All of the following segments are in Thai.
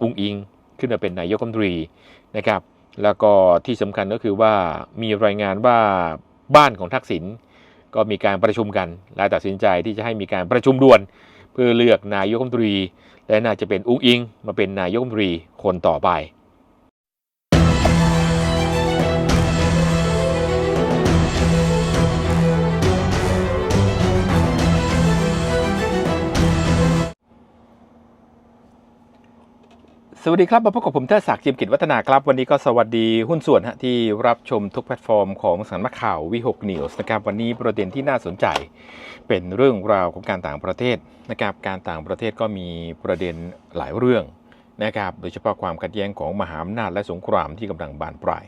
อุ้งอิงขึ้นมาเป็นนายกรัฐมนตรีนะครับ แล้วก็ที่สำคัญก็คือว่ามีรายงานว่าบ้านของทักษิณก็มีการประชุมกัน และตัดสินใจที่จะให้มีการประชุมด่วน เพื่อเลือกนายกรัฐมนตรี และน่าจะเป็นอุ้งอิง มาเป็นนายกรัฐมนตรีคนต่อไป สวัสดีครับ มาพบกับผมเทศศักดิ์จิมกิจวัฒนาครับ วันนี้ก็สวัสดีหุ้นส่วนฮะที่รับชมทุกแพลตฟอร์มของสำนักข่าววิหกนิวส์นะครับวันนี้ประเด็นที่น่าสนใจ เป็นเรื่องราวของการต่างประเทศนะครับการต่างประเทศก็มีประเด็นหลายเรื่องนะครับโดยเฉพาะความขัดแย้งของมหาอำนาจและสงครามที่กำลังบานปลาย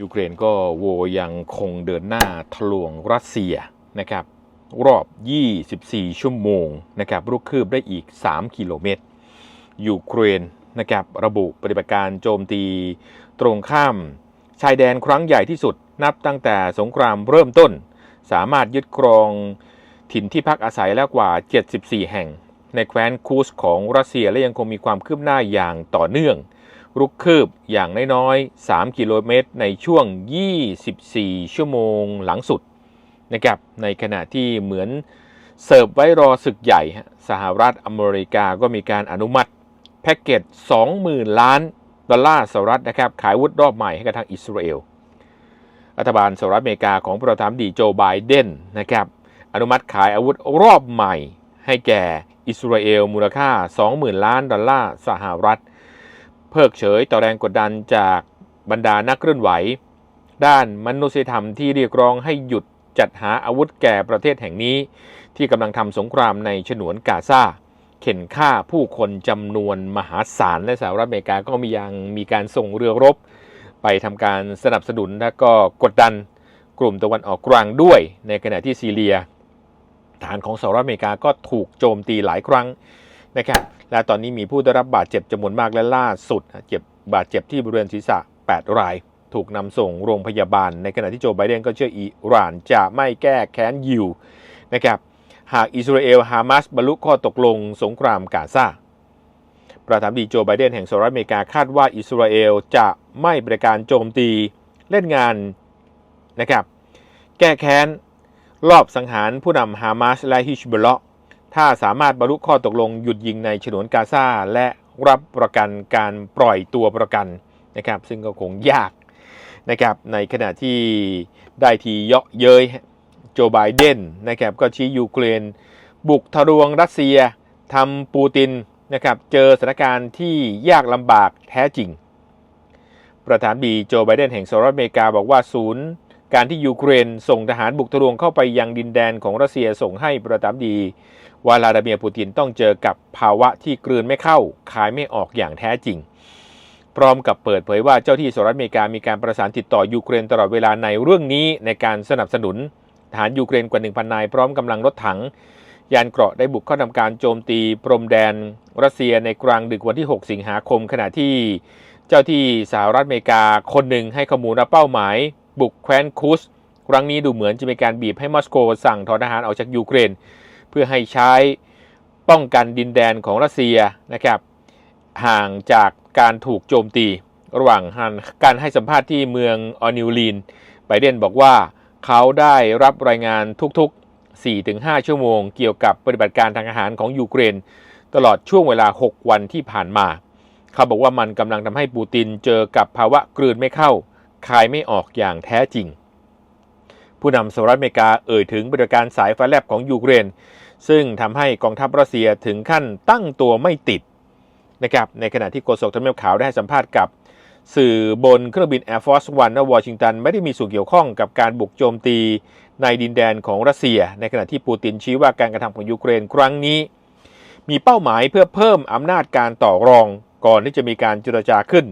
ยูเครนก็โวยังคงเดินหน้าทะลวงรัสเซียนะครับรอบ 24 ชั่วโมงนะครับรุกคืบได้อีก 3 กิโลเมตร ยูเครนนะครับระบุปฏิบัติการโจมตีตรงข้าม ชายแดนครั้งใหญ่ที่สุดนับตั้งแต่สงครามเริ่มต้น สามารถยึดครองถิ่นที่พักอาศัยแล้วกว่า 74 แห่ง ในแคว้นคูสของรัสเซียและยังคงมีความคืบหน้าอย่างต่อเนื่อง รุกคืบอย่างน้อยๆ 3 กิโลเมตรในช่วง 24 ชั่วโมงหลังสุดนะครับในขณะที่เหมือนเสิร์ฟไว้รอศึกใหญ่ สหรัฐอเมริกาก็มีการอนุมัติ แพ็กเกจ 20,000 ล้านดอลลาร์สหรัฐนะครับขายอาวุธรอบใหม่ให้กับทางอิสราเอล รัฐบาลสหรัฐอเมริกาของประธานาธิบดีโจไบเดนนะครับอนุมัติขายอาวุธรอบใหม่ให้แก่อิสราเอลมูลค่า 20,000 ล้านดอลลาร์สหรัฐ เพิกเฉยต่อแรงกดดันจากบรรดานักเคลื่อนไหว ด้านมนุษยธรรมที่เรียกร้องให้หยุดจัดหาอาวุธแก่ประเทศแห่งนี้ ที่กำลังทำสงครามในฉนวนกาซา เข็นฆ่าผู้คนจำนวนมหาศาลและสหรัฐอเมริกาก็มียังมีการส่งเรือรบ ไปทำการสนับสนุนและก็กดดันกลุ่มตะวันออกกลางด้วย ในขณะที่ซีเรีย ฐานของสหรัฐอเมริกาก็ถูกโจมตีหลายครั้งนะครับและตอนนี้มีผู้ได้รับบาดเจ็บจำนวนมากและล่าสุดเจ็บบาดเจ็บที่บริเวณศีรษะ 8 ราย ถูกนำส่งโรงพยาบาล ในขณะที่โจไบเดนก็เชื่ออิหร่านจะไม่แก้แค้นยิวนะครับ หากอิสราเอลฮามาสบรรลุข้อตกลงสงครามกาซาประธานดีโจไบเดนแห่งสหรัฐอเมริกาคาดว่าอิสราเอลจะไม่บริการโจมตีเล่นงานนะครับแก้แค้นรอบสังหารผู้นำฮามาสและฮิชบุลเลาะถ้าสามารถบรรลุข้อตกลงหยุดยิงในฉนวนกาซาและรับประกันการปล่อยตัวประกันนะครับซึ่งก็คงยากนะครับในขณะที่ได้ทีเยาะเย้ย โจไบเดนนะครับก็ชี้ยูเครน บุกทะลวงรัสเซียทำปูตินนะครับเจอสถานการณ์ที่ยากลำบากแท้จริง ประธานบดีโจไบเดนแห่งสหรัฐอเมริกาบอกว่าศูนย์ การที่ยูเครนส่งทหารบุกทะลวงเข้าไปยังดินแดนของรัสเซียส่งให้ประธานบดีวลาดาเมียร์ปูตินต้องเจอกับภาวะที่กลืนไม่เข้าขายไม่ออกอย่างแท้จริง พร้อมกับเปิดเผยว่าเจ้าที่สหรัฐอเมริกามีการประสานติดต่อยูเครนตลอดเวลาในเรื่องนี้ในการสนับสนุน ทหารยูเครนกว่า 1,000 นาย พร้อมกำลังรถถัง ยานเกราะได้บุกเข้าทำการโจมตีพรมแดน รัสเซียในกลางดึกวันที่ 6 สิงหาคม ขณะที่เจ้าที่สหรัฐอเมริกาคนหนึ่งให้ข้อมูลว่าเป้าหมาย บุกแคว้นคุสครั้งนี้ดูเหมือนจะมีการบีบให้มอสโกสั่งถอนทหารออกจากยูเครน เพื่อให้ใช้ป้องกันดินแดนของรัสเซียนะครับห่างจากการถูกโจมตี ระหว่างการให้สัมภาษณ์ที่เมืองออนิวลีนไบเดนบอกว่า เขาได้รับรายงานทุกๆ 4-5 ชั่วโมง เกี่ยวกับปฏิบัติการทางอาหารของยูเครน ตลอดช่วงเวลา 6 วันที่ผ่านมา เขาบอกว่ามันกำลังทำให้ปูตินเจอกับภาวะกลืนไม่เข้า คายไม่ออกอย่างแท้จริง ผู้นำสหรัฐอเมริกาเอ่ยถึงปฏิบัติการสายฟ้าแลบของยูเครน ซึ่งทำให้กองทัพรัสเซียถึงขั้นตั้งตัวไม่ติดนะครับในขณะที่โฆษกทำเนียบขาวได้ให้สัมภาษณ์กับ สื่อบนเครื่องบิน Air Force One ณวอชิงตันไม่ได้มีส่วนเกี่ยวข้องกับการบุกโจมตีในดินแดนของรัสเซีย ในขณะที่ปูตินชี้ว่าการกระทำของยูเครนครั้งนี้ มีเป้าหมายเพื่อเพิ่มอำนาจการต่อรองก่อนที่จะมีการเจรจาขึ้น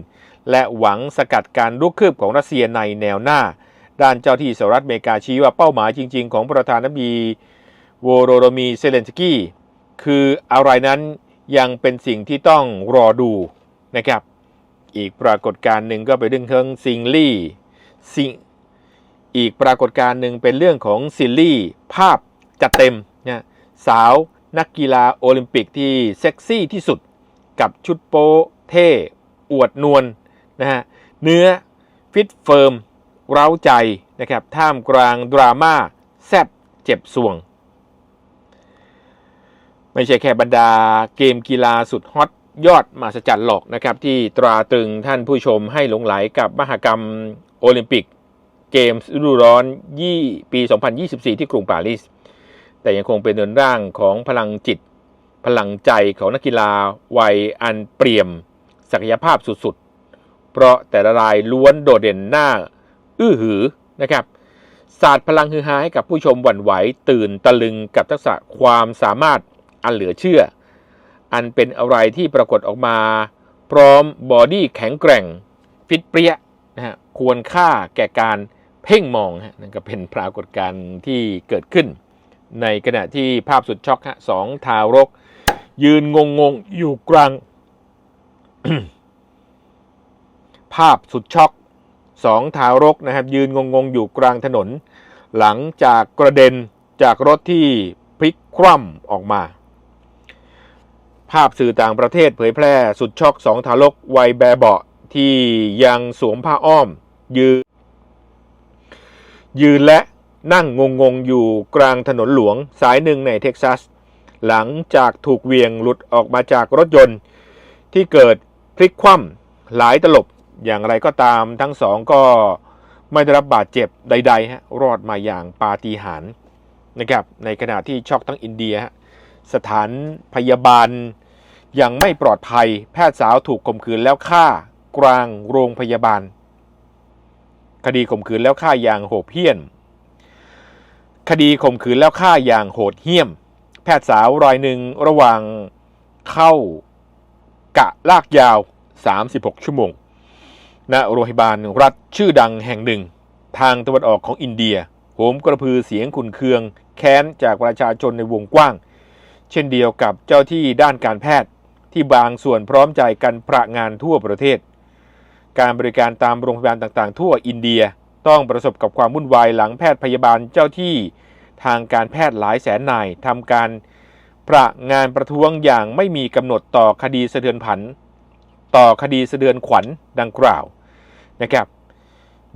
และหวังสกัดการลุกคืบของรัสเซียในแนวหน้า ด้านเจ้าที่สหรัฐอเมริกาชี้ว่าเป้าหมายจริง ๆ ของประธานาธิบดีโวโรโดมีเซเลนสกี้คืออะไรนั้นยังเป็นสิ่งที่ต้องรอดูนะครับ อีกปรากฏการณ์หนึ่งก็เป็นเรื่องของซิงลี่ซิงอีกปรากฏการณ์หนึ่งเป็นเรื่องของซิลลี่ภาพจัดเต็มนะสาวนักกีฬาโอลิมปิกที่เซ็กซี่ที่สุดกับชุดโป๊เท่ อวดนวลนะฮะเนื้อฟิตเฟิร์ม เร้าใจนะครับท่ามกลางดราม่าแซบเจ็บสวง ไม่ใช่แค่บรรดาเกมกีฬาสุดฮอต ยอดมาสจันหรอกนะครับ ที่ตราตรึงท่านผู้ชมให้หลงไหลกับมหกรรมโอลิมปิกเกมส์ฤดูร้อนยี่ปี 2024 ที่กรุงปารีส แต่ยังคงเป็นเดินร่างของพลังจิต พลังใจของนักกีฬาวัยอันเปี่ยม ศักยภาพสุดๆ เพราะแต่ละรายล้วนโดดเด่นหน้า อื้อหือนะครับศาสตร์พลังฮือฮาให้กับผู้ชมหวั่นไหวตื่นตะลึงกับทักษะความสามารถอันเหลือเชื่อ อันเป็นอะไรที่ปรากฏออกมา พร้อมบอดี้แข็งแกร่ง ฟิตเปรี้ยนะฮะควรค่าแก่การเพ่งมองฮะนั่นก็เป็นปรากฏการณ์ที่เกิดขึ้น ในขณะที่ภาพสุดช็อกฮะสองทารก ยืนงงงอยู่กลาง ภาพสุดช็อกสองทารกนะครับ ยืนงงงๆอยู่กลางถนน หลังจากกระเด็นจากรถที่พลิกคว่ำออกมา ภาพสื่อต่างประเทศเผยแพร่สุดช็อกสองทารกวัยแบเบาะที่ยังสวมผ้าอ้อม ยืน ยืนและนั่งงงๆ อยู่กลางถนนหลวงสายหนึ่งในเท็กซัส หลังจากถูกเหวียงหลุดออกมาจากรถยนต์ ที่เกิดพลิกคว่ำหลายตลบอย่างไรก็ตามทั้งสองก็ไม่ได้รับบาดเจ็บใดๆฮะรอดมาอย่างปาฏิหาริย์นะครับในขณะที่ช็อกทั้งอินเดียฮะ สถานพยาบาล ยังไม่ปลอดภัยแพทย์สาวถูกข่มขืนแล้วฆ่ากลางโรงพยาบาล คดีข่มขืนแล้วฆ่าอย่างโหดเหี้ยมคดีข่มขืนแล้วฆ่าอย่างโหดเหี้ยม แพทย์สาวรายหนึ่งระหว่างเข้ากะลากยาว 36 ชั่วโมงณโรงพยาบาลรัฐชื่อดังแห่งหนึ่ง ทางตะวันออกของอินเดียโหมกระพือเสียงขุนเคือง แค้นจากประชาชนในวงกว้าง ช่นเดียวกับเจ้าที่ด้านการแพทย์ที่บางส่วนพร้อมใจกันประงานทั่วประเทศ การบริการตามโรงพยาบาลต่างๆ ทั่วอินเดียต้องประสบกับความวุ่นวายหลังแพทย์พยาบาลเจ้าที่ทางการแพทย์หลายแสนนายทำการประงานประท้วงอย่างไม่มีกำหนดต่อคดีสะเทือนผัน ต่อคดีสะเทือนขวัญดังกล่าวนะครับ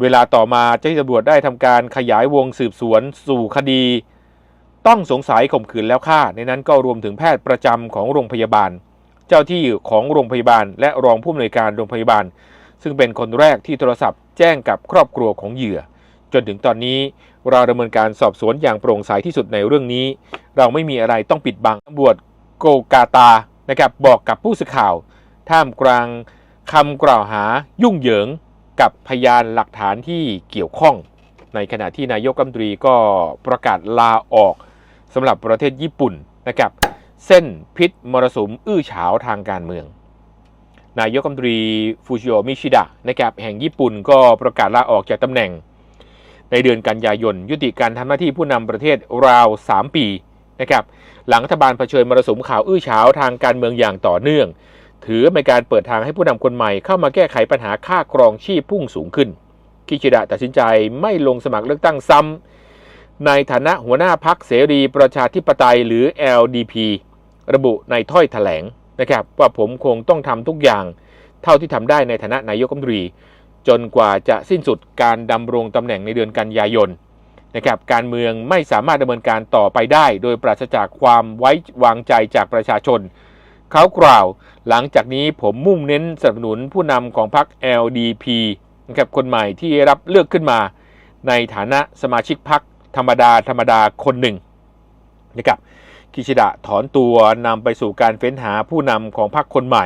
เวลาต่อมาเจ้าที่ตำรวจได้ทำการขยายวงสืบสวนสู่คดี ต้องสงสัยข่มขืนแล้วฆ่า ในนั้นก็รวมถึงแพทย์ประจำของโรงพยาบาล เจ้าที่ของโรงพยาบาล และรองผู้อำนวยการโรงพยาบาล ซึ่งเป็นคนแรกที่โทรศัพท์แจ้งกับครอบครัวของเหยื่อ จนถึงตอนนี้เราดำเนินการสอบสวนอย่างโปร่งใสที่สุดในเรื่องนี้ เราไม่มีอะไรต้องปิดบังตำรวจโกกาตานะครับบอกกับผู้สื่อข่าว ท่ามกลางคำกล่าวหายุ่งเหยิงกับพยานหลักฐานที่เกี่ยวข้อง ในขณะที่นายกรัฐมนตรีก็ประกาศลาออก สำหรับประเทศญี่ปุ่นนะครับเส้นพิษมรสุมอื้อฉาวทางการเมือง นายกรัฐมนตรีฟูจิโอมิชิดะนะครับแห่งญี่ปุ่นก็ประกาศลาออกจากตำแหน่ง ในเดือนกันยายนยุติการทำหน้าที่ผู้นำประเทศราว 3 ปีนะครับหลังรัฐบาลเผชิญมรสุมข่าวอื้อฉาวทางการเมืองอย่างต่อเนื่อง ถือเป็นการเปิดทางให้ผู้นำคนใหม่เข้ามาแก้ไขปัญหาค่าครองชีพพุ่งสูงขึ้น คิชิดะตัดสินใจไม่ลงสมัครเลือกตั้งซ้ำ ในฐานะหัวหน้าพักเสรีประชาธิปไตยหรือ LDP ระบุในถ้อยแถลงนะครับว่าผมคงต้องทำทุกอย่าง เท่าที่ทำได้ในฐานะนายกรัฐมนตรี จนกว่าจะสิ้นสุดการดำรงตำแหน่งในเดือนกันยายนนะครับการเมืองไม่สามารถดำเนินการต่อไปได้ โดยปราศจากความไว้วางใจจากประชาชน เขากล่าว หลังจากนี้ผมมุ่งเน้นสนับสนุนผู้นำของพรรค LDP นะครับคนใหม่ที่รับเลือกขึ้นมา ในฐานะสมาชิกพรรค ธรรมดาธรรมดาคนหนึ่งนะครับคิชิดะถอนตัวนำไปสู่การเฟ้นหาผู้นำของพรรคคนใหม่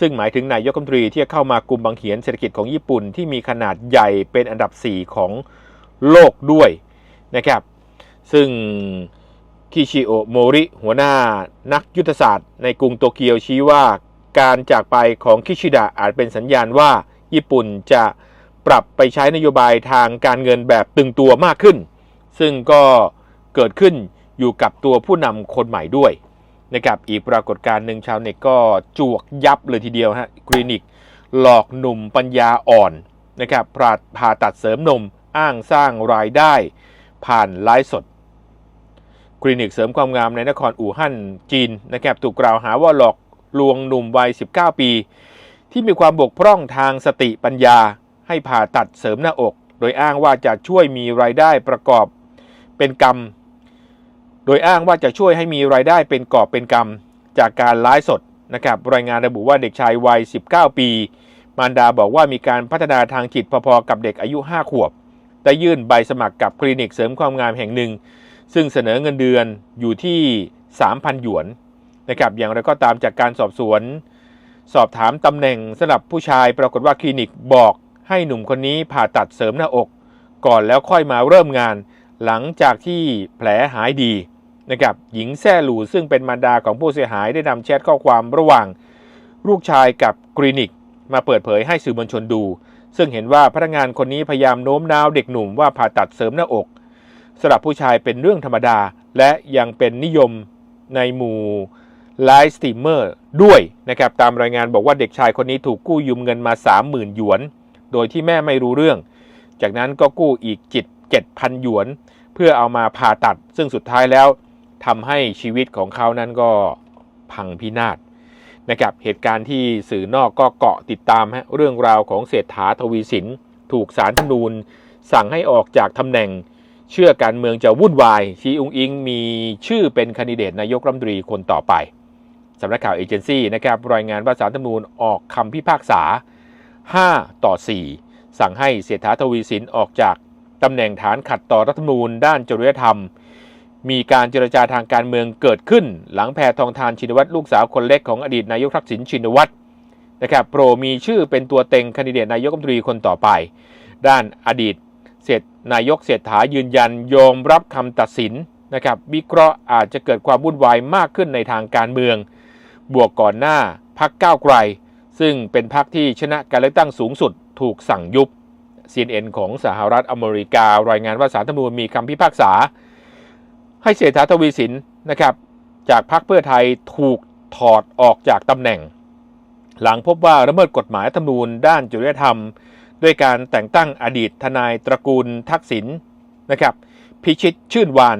ซึ่งหมายถึงนายกรัฐมนตรีที่จะเข้ามากลุ่มบังเหียนเศรษฐกิจของญี่ปุ่นที่มีขนาดใหญ่เป็นอันดับ 4 ของโลกด้วยนะครับ ซึ่งคิชิโอะโมริ หัวหน้านักยุทธศาสตร์ในกรุงโตเกียวชี้ว่าการจากไปของคิชิดะอาจเป็นสัญญาณว่าญี่ปุ่นจะปรับไปใช้นโยบายทางการเงินแบบตึงตัวมากขึ้น ซึ่งก็เกิดขึ้นอยู่กับตัวผู้นำคนใหม่ด้วยนะครับอีกปรากฏการณ์หนึ่งชาวเน็ตก็จวกยับเลยทีเดียวฮะคลินิก หลอกหนุ่มปัญญาอ่อนนะครับผ่าผ่าตัดเสริมนมอ้างสร้างรายได้ ผ่านไลฟ์สด คลินิกเสริมความงามในนครอู่ฮั่นจีนนะครับถูกกล่าวหาว่าหลอกลวงหนุ่มวัย 19 ปี ที่มีความบกพร่องทางสติปัญญา ให้ผ่าตัดเสริมหน้าอก โดยอ้างว่าจะช่วยมีรายได้ประกอบ เป็นกรรม โดยอ้างว่าจะช่วยให้มีรายได้เป็นกอบเป็นกรรมจากการไลฟ์สดนะครับรายงานระบุว่าเด็กชายวัย 19 ปี มารดาบอกว่ามีการพัฒนาทางจิตพอๆกับเด็กอายุ 5 ขวบได้ยื่นใบสมัครกับคลินิกเสริมความงามแห่งหนึ่ง ซึ่งเสนอเงินเดือนอยู่ที่ 3,000 หยวนนะครับอย่างไรก็ตามจากการสอบสวน สอบถามตำแหน่งสำหรับผู้ชายปรากฏว่าคลินิกบอกให้หนุ่มคนนี้ผ่าตัดเสริมหน้าอก ก่อนแล้วค่อยมาเริ่มงาน หลังจากที่แผลหายดีนะครับหญิงแซ่หลูซึ่งเป็นมารดาของผู้เสียหายได้นำแชทข้อความระหว่างลูกชายกับคลินิก มาเปิดเผยให้สื่อมวลชนดู ซึ่งเห็นว่าพนักงานคนนี้พยายามโน้มน้าวเด็กหนุ่มว่าผ่าตัดเสริมหน้าอกสำหรับผู้ชายเป็นเรื่องธรรมดา และยังเป็นนิยมในหมู่ไลฟ์สตรีมเมอร์ด้วยนะครับตามรายงานบอกว่าเด็กชายคนนี้ถูกกู้ยืมเงินมา 30,000 หยวน โดยที่แม่ไม่รู้เรื่อง จากนั้นก็กู้อีกจิต 7,000 หยวน เพื่อเอามาผ่าตัด ซึ่งสุดท้ายแล้วทำให้ชีวิตของเขานั้นก็พังพินาศนะครับเหตุการณ์ที่สื่อนอกก็เกาะติดตามฮะเรื่องราวของเศรษฐาทวีสิน ถูกสารธรรมนูญ สั่งให้ออกจากตำแหน่ง เชื่อการเมืองจะวุ่นวายชีอุงอิงมีชื่อเป็นคนดิเดตนายกรัฐมนตรีคนต่อไปสำนักข่าวเอเจนซี่นะครับรายงานว่าสารธรรมนูญออกคำพิพากษา 5 ต่อ 4 สั่งให้เศรษฐาทวีสินออกจาก ตำแหน่งฐานขัดต่อรัฐธรรมนูญด้านจริยธรรม มีการเจรจาทางการเมืองเกิดขึ้น หลังแพทองทานชินวัตรลูกสาวคนเล็กของอดีตนายกทักษิณชินวัตรนะครับโปรมีชื่อเป็นตัวเต็งคนดิเดตนายกรัฐมนตรีคนต่อไป ด้านอดีตเศรษนายกเศรษฐายืนยันยอมรับคำตัดสินนะครับวิเคราะห์อาจจะเกิดความวุ่นวายมากขึ้นในทางการเมือง บวกก่อนหน้าพักก้าวไกล ซึ่งเป็นพักที่ชนะการเลือกตั้งสูงสุดถูกสั่งยุบ CNN ของสหรัฐอเมริการายงานว่าสารธรรมนูญมีคำพิพากษา ให้เศรษฐาทวีสินนะครับ จากพรรคเพื่อไทยถูกถอดออกจากตำแหน่ง หลังพบว่าละเมิดกฎหมายธรรมนูญด้านจริยธรรม ด้วยการแต่งตั้งอดีตทนายตระกูลทักษิณนะครับ พิชิตชื่นวาน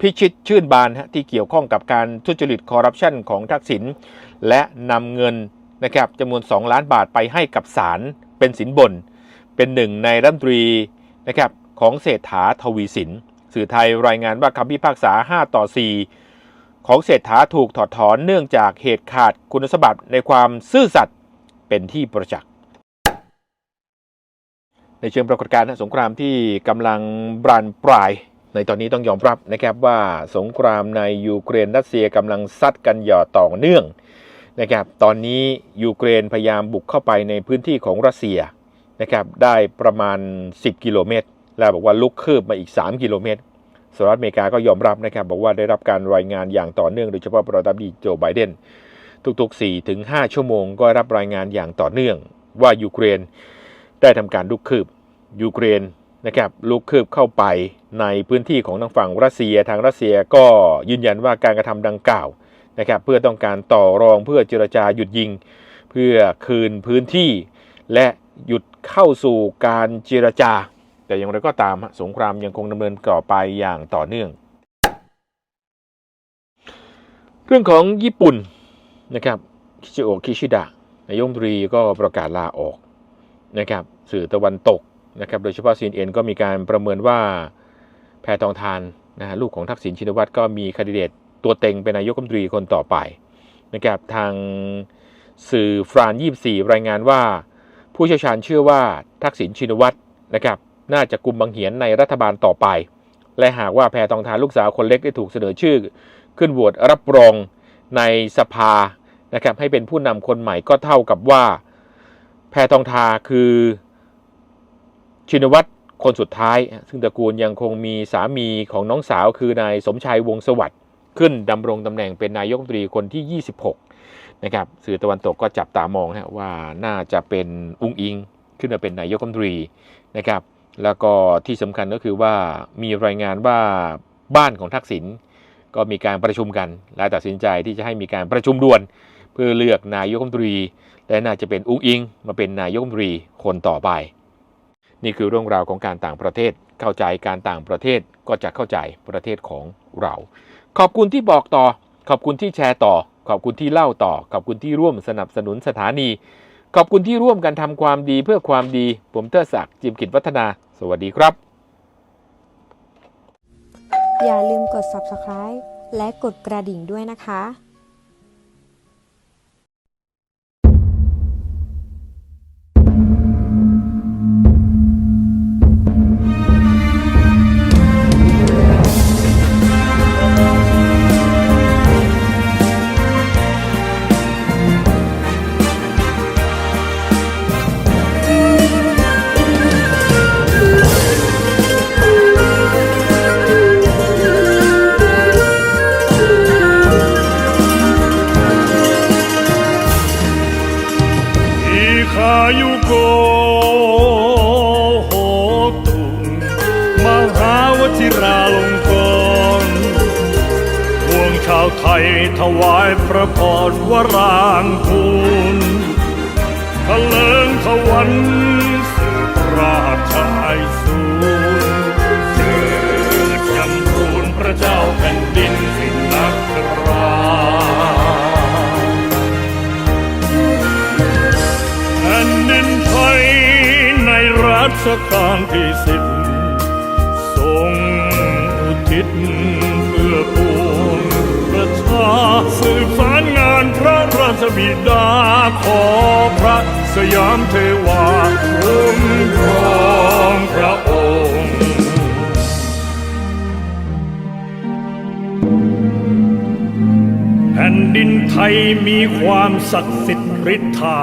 พิชิตชื่นบานฮะที่เกี่ยวข้องกับการทุจริตคอร์รัปชันของทักษิณและนำเงินนะครับจำนวน 2 ล้านบาทไปให้กับศาลเป็นสินบน เป็นหนึ่งในรัฐมนตรีนะครับของเศรษฐาทวีสิน สื่อไทยรายงานว่าคำพิพากษา 5 ต่อ 4 ของเศรษฐาถูกถอดถอนเนื่องจากเหตุขาดคุณสมบัติในความซื่อสัตย์เป็นที่ประจักษ์ในเชิงปรากฏการณ์สงครามที่กำลังบานปลาย ในตอนนี้ต้องยอมรับนะครับว่าสงครามในยูเครนรัสเซียกำลังซัดกันอย่างต่อเนื่องนะครับตอนนี้ยูเครนพยายามบุกเข้าไปในพื้นที่ของรัสเซีย นะครับได้ประมาณ 10 กิโลเมตร แล้วบอกว่าลุกคืบมาอีก 3 กิโลเมตรสหรัฐอเมริกาก็ยอมรับนะครับบอกว่าได้รับการรายงานอย่างต่อเนื่องโดยเฉพาะประธานาธิบดีโจไบเดนทุกๆ4ถึง5ชั่วโมงก็รับรายงานอย่างต่อเนื่อง ว่ายูเครนได้ทำการลุกคืบยูเครนนะครับลุกคืบเข้าไปในพื้นที่ของทางฝั่งรัสเซียทางรัสเซียก็ยืนยันว่าการกระทำดังกล่าวนะครับเพื่อต้องการต่อรองเพื่อเจรจาหยุดยิง เพื่อคืนพื้นที่และหยุด เข้าสู่การเจรจา แต่อย่างไรก็ตามสงครามยังคงดำเนินต่อไปอย่างต่อเนื่อง เรื่องของญี่ปุ่นนะครับคิชิโอะคิชิดะนายกรัฐมตรีก็ประกาศลาออกนะครับสื่อตะวันตกนะครับโดยเฉพาะ CNN ก็มีการประเมินว่าแพทองทานนะฮะลูกของทักษิณชินวัตรก็มีคดิเดตตัวเต็งเป็นนายกรัฐมนตรีคนต่อไปนะครับทางสื่อฟราน 24 รายงานว่า ผู้เชี่ยวชาญเชื่อว่าทักษิณชินวัตรนะครับน่าจะกุมบังเหียนในรัฐบาลต่อไป และหากว่าแพทองทานลูกสาวคนเล็กได้ถูกเสนอชื่อ ขึ้นโหวตรับรองในสภานะครับให้เป็นผู้นำคนใหม่ก็เท่ากับว่า แพทองทาคือชินวัตรคนสุดท้าย ซึ่งตระกูลยังคงมีสามีของน้องสาวคือนายสมชายวงสวัสดิ์ขึ้นดำรงตำแหน่งเป็นนายกรัฐมนตรีคนที่ 26 นะครับสื่อตะวันตกก็จับตามองฮะว่าน่าจะเป็นอุ้งอิง ขึ้นมาเป็นนายกรัฐมนตรีนะครับ แล้วก็ที่สำคัญก็คือว่ามีรายงานว่าบ้านของทักษิณก็มีการประชุมกันและตัดสินใจที่จะให้มีการประชุมด่วน เพื่อเลือกนายกรัฐมนตรี และน่าจะเป็นอุ้งอิง มาเป็นนายกรัฐมนตรีคนต่อไป นี่คือเรื่องราวของการต่างประเทศเข้าใจการต่างประเทศก็จะเข้าใจประเทศของเรา ขอบคุณที่บอกต่อ ขอบคุณที่แชร์ต่อ ขอบคุณที่เล่าต่อ ขอบคุณที่ร่วมสนับสนุนสถานี ขอบคุณที่ร่วมกันทำความดีเพื่อความดี ผมเทอศักดิ์จิมกิจวัฒนา สวัสดีครับ อย่าลืมกด subscribe และกดกระดิ่งด้วยนะคะ รัชกาลที่สิบทรงอุทิศเพื่อปวงประชาสืบสารงานพระราชบิดาขอพระสยามเทวาคุ้มครองพระองค์แผ่นดินไทยมีความศักดิ์สิทธิ์ฤทธา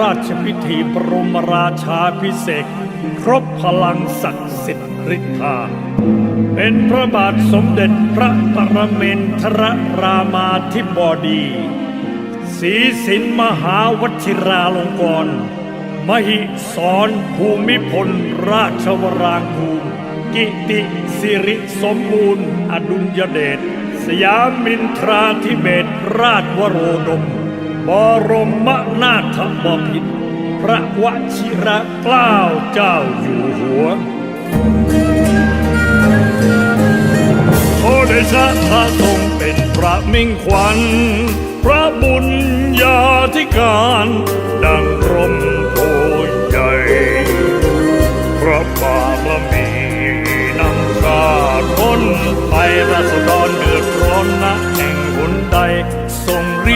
ราชพิธีบรมราชาพิเศษครบพลังศักดิ์สิทธิ์ฤทธา เป็นพระบาทสมเด็จพระปรเมนทรรามาธิบดีศรีสินมหาวชิราลงกรณ์มหิสรภูมิพลราชวรางคูลกิติสิริสมบูรณ์ อดุลยเดชสยามินทราธิเบศราชวโรดม บรมนาถบพิตรพระวชิระเกล้าเจ้าอยู่หัวโอเดชะพระทรงเป็นพระมิ่งขวัญ พระบุญญาธิการ ดังรมโพใหญ่ พระบารมีนำชาติพ้นไปราษฎรเดือดร้อนนะแห่งหนใด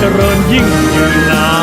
เจริญยิ่งยืนนาน